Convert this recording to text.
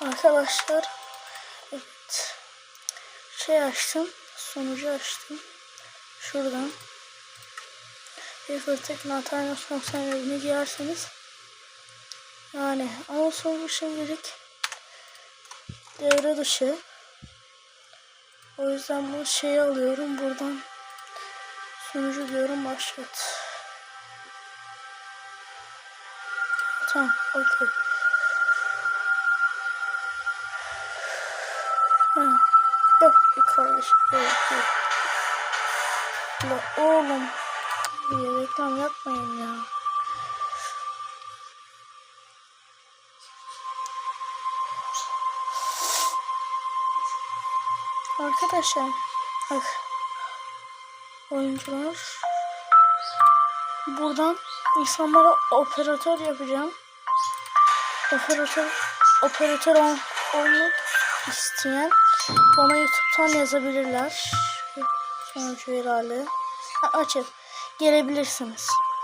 Arkadaşlar evet. Şey açtım. Sonucu açtım. Şuradan. Bir fırtık Natalya konserlerini giyerseniz yani ama sonucu şimdilik devre dışı. O yüzden bu şeyi alıyorum buradan. Sonucu diyorum başlat. Tamam, okey. Ha, Yok kardeşim. Yok, yok. La oğlum. Bir reklam yapmayın ya. Arkadaşlar bak oyuncular buradan insanlara operatör yapacağım. Operatör operatör ol- olmak isteyen bana YouTube'dan yazabilirler. Sonucu herhalde. Ha, açık. Gelebilirsiniz.